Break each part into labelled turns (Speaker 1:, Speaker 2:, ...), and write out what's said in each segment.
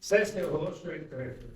Speaker 1: Сесія оголошує відкритою.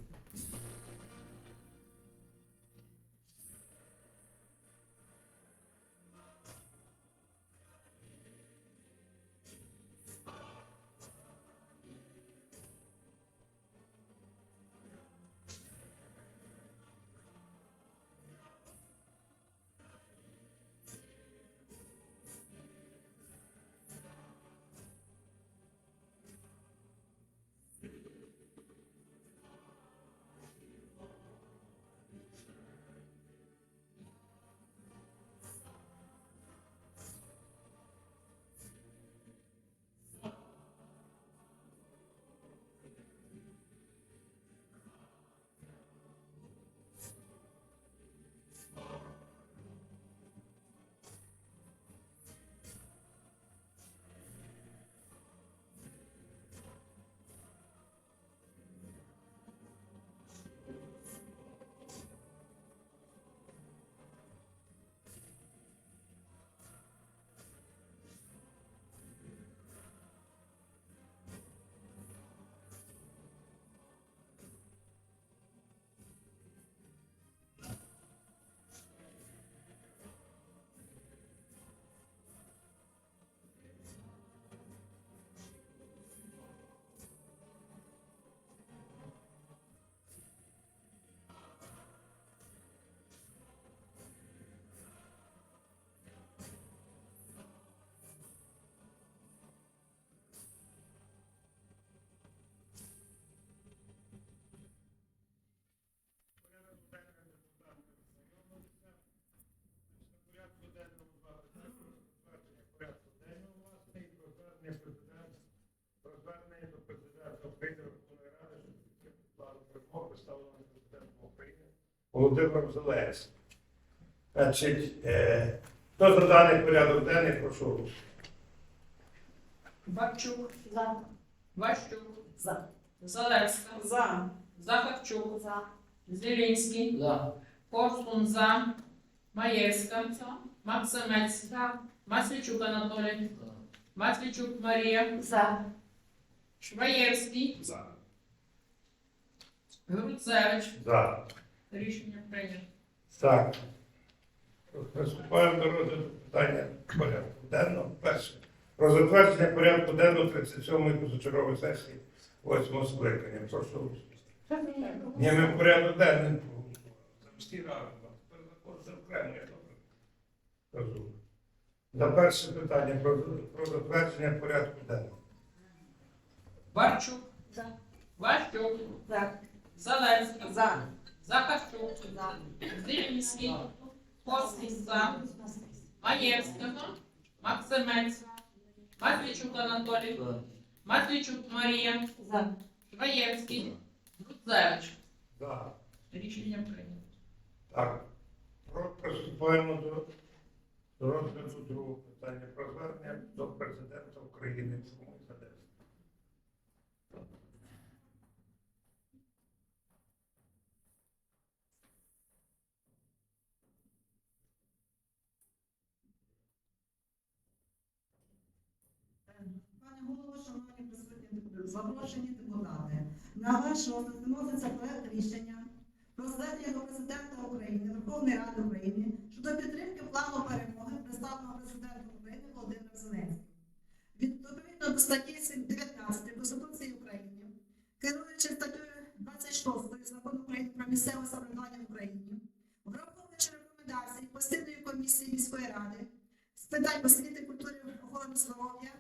Speaker 1: Володимиром Зеленським. Значить, е, хто за даний порядок денний, прошу голосувати.
Speaker 2: Бабчук,
Speaker 3: За.
Speaker 2: Ващук,
Speaker 3: За.
Speaker 2: Залевська,
Speaker 3: За.
Speaker 2: Захарчук,
Speaker 3: За.
Speaker 2: Зелінський,
Speaker 3: За.
Speaker 2: Корсун за, Маєвська, Максимець, Маслічук Анатолій, Маслічук Марія,
Speaker 3: За.
Speaker 2: Шваєвський,
Speaker 1: За.
Speaker 2: Груцевич.
Speaker 1: За.
Speaker 2: Рішення прийнято.
Speaker 1: Так. Приступаємо до розгляду питання порядку денного. Перше. Про затвердження порядку денного 37-ї позачергової сесії 8 скликання. Прошу. Ні, ми всі разом. а Тепер знаходиться окремо, я добре кажу. За перше питання про, про затвердження порядку денного.
Speaker 2: Барчук,
Speaker 3: За.
Speaker 2: Ващук,
Speaker 3: За.
Speaker 2: Залевська,
Speaker 3: За.
Speaker 2: Захарчук,
Speaker 3: За.
Speaker 2: Зелінський, Корсун за, Маєвська, Максимець, Маслічук Анатолій, Маслічук Марія. Шваєвський, Груцевич.
Speaker 1: За.
Speaker 2: Рішення прийнято.
Speaker 1: Так. Про- Приступаємо до до розгляду другого питання про звернення до президента України.
Speaker 4: Запрошені депутати, на ваш розгляд виноситься проект рішення про звернення президента України, Верховної Ради України щодо підтримки плану перемоги, представленого президентом України Володимиром Зеленським. Відповідно до статті 19 Конституції України, керуючи статтею 26 закону України про місцеве самоврядування в Україні, враховуючи рекомендації постійної комісії міської ради з питань освіти, культури, охорони здоров'я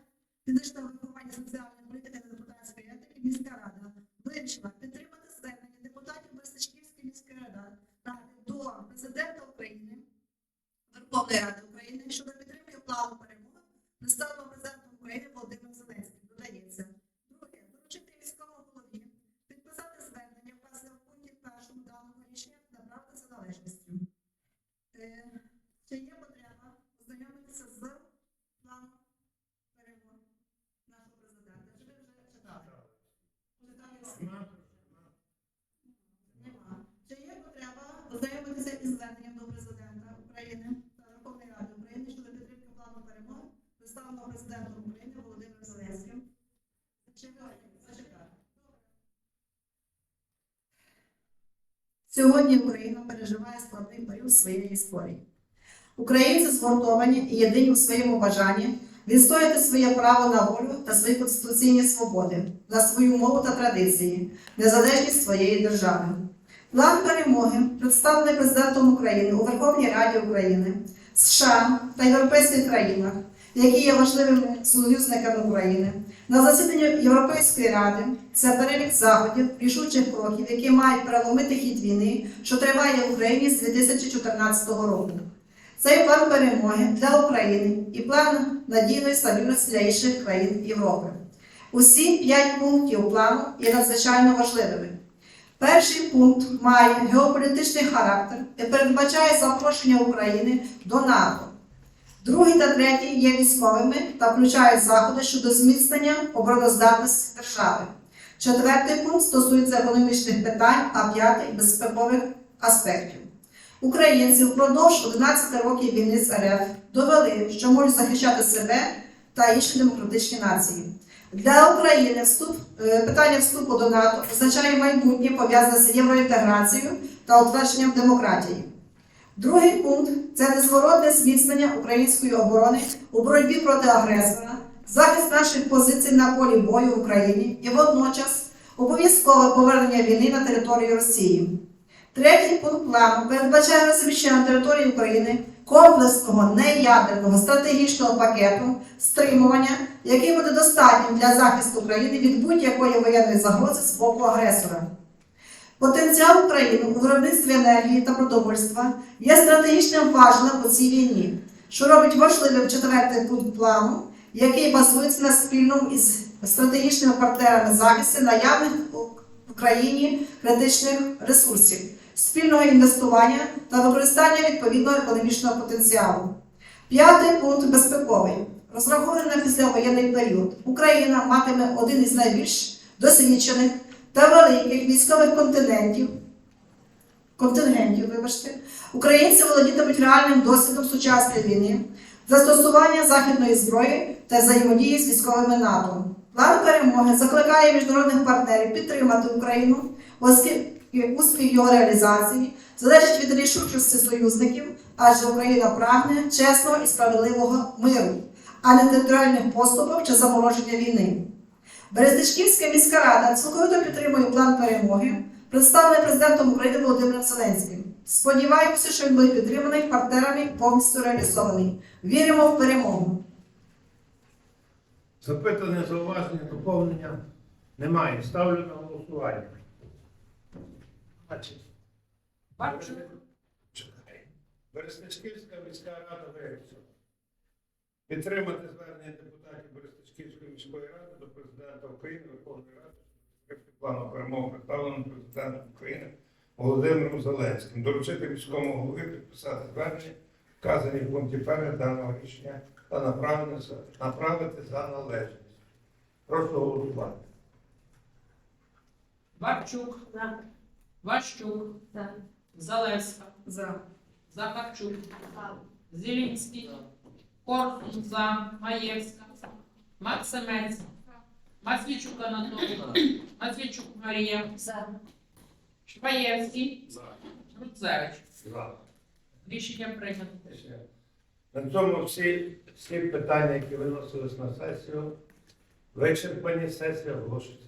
Speaker 4: фізичного виховання соціальної Ради України щодо підтримки плану перемоги представленого президентом України Володимиром Зеленським. Додається. Друге, доручити міському голові підписати звернення, вказане в пункті першому даного рішення та правда за належністю. Е, Чи є потреба ознайомитися з планом перемоги нашого президента. Чи ви вже читали? Читали всі? Нема. Чи є потреба ознайомитися із зверненням до президента України та Верховної Ради України щодо підтримки плану перемоги, представленого президентом України Володимиром Зеленським? Чи ви зачекати? Добре. Сьогодні Україна переживає складний період своєї історії. Українці згуртовані і єдині у своєму бажанні відстояти своє право на волю та свої конституційні свободи, на свою мову та традиції, незалежність своєї держави. План перемоги, представлений президентом України у Верховній Раді України, США та європейських країнах, які є важливими союзниками України, на засіданні Європейської ради це перелік заходів, рішучих кроків, які мають переломити хід війни, що триває в Україні з 2014 року. Цей план перемоги для України і план надійної стабільності для інших країн Європи. Усі п'ять пунктів плану є надзвичайно важливими. Перший пункт має геополітичний характер і передбачає запрошення України до НАТО. Другий та третій є військовими та включають заходи щодо зміцнення обороноздатності держави. Четвертий пункт стосується економічних питань, а п'ятий безпекових аспектів. Українці впродовж 11 років війни з РФ довели, що можуть захищати себе та інші демократичні нації. Для України вступ, е, питання вступу до НАТО означає майбутнє пов'язане з євроінтеграцією та утвердженням демократії. Другий пункт це незворотне зміцнення української оборони у боротьбі проти агресора, захист наших позицій на полі бою в Україні і водночас обов'язкове повернення війни на територію Росії. Третій пункт плану передбачає розміщення на території України комплексного неядерного стратегічного пакету стримування, який буде достатнім для захисту України від будь-якої воєнної загрози з боку агресора. Потенціал України у виробництві енергії та продовольства є стратегічним важливим у цій війні, що робить важливим четвертий пункт плану, який базується на спільному із стратегічними партнерами захисті наявних в Україні критичних ресурсів, спільного інвестування та використання відповідного економічного потенціалу. П'ятий пункт безпековий. Розрахований на післявоєнний період. Україна матиме один із найбільш досвідчених та великих військових континентів. Контингентів, вибачте, українці володітимуть реальним досвідом сучасної війни, застосування західної зброї та взаємодії з військовими НАТО. План перемоги закликає міжнародних партнерів підтримати Україну, оскільки успіх його реалізації залежить від рішучості союзників, адже Україна прагне чесного і справедливого миру, а не територіальних поступок чи замороження війни. Берестичківська міська рада цілковито підтримує план перемоги, представлений президентом України Володимиром Зеленським. Сподіваємося, що він буде підтриманий партнерами повністю реалізований. Віримо в перемогу.
Speaker 1: Запитання, зауваження, доповнення немає. Ставлю на голосування. Берестичківська міська рада вирішила підтримати звернення депутатів Берестичківської міської ради до президента України Верховної Ради плану перемоги представленого президентом України Володимиром Зеленським, доручити міському голові підписати звернення, вказані в пункті першого даного рішення та направити за- направити за належність. Прошу голосувати.
Speaker 2: Барчук. Ващук. Залевська.
Speaker 4: За.
Speaker 2: Захарчук. Зілінський. Корсун за. Маєвська. Максимець. Матвійчук Анатолій. Масвічук Марія. Шпаєвський. Груцевич. Рішення прийнято.
Speaker 1: На цьому всі, всі питання, які виносились на сесію, вичерпані, сесія оголошується.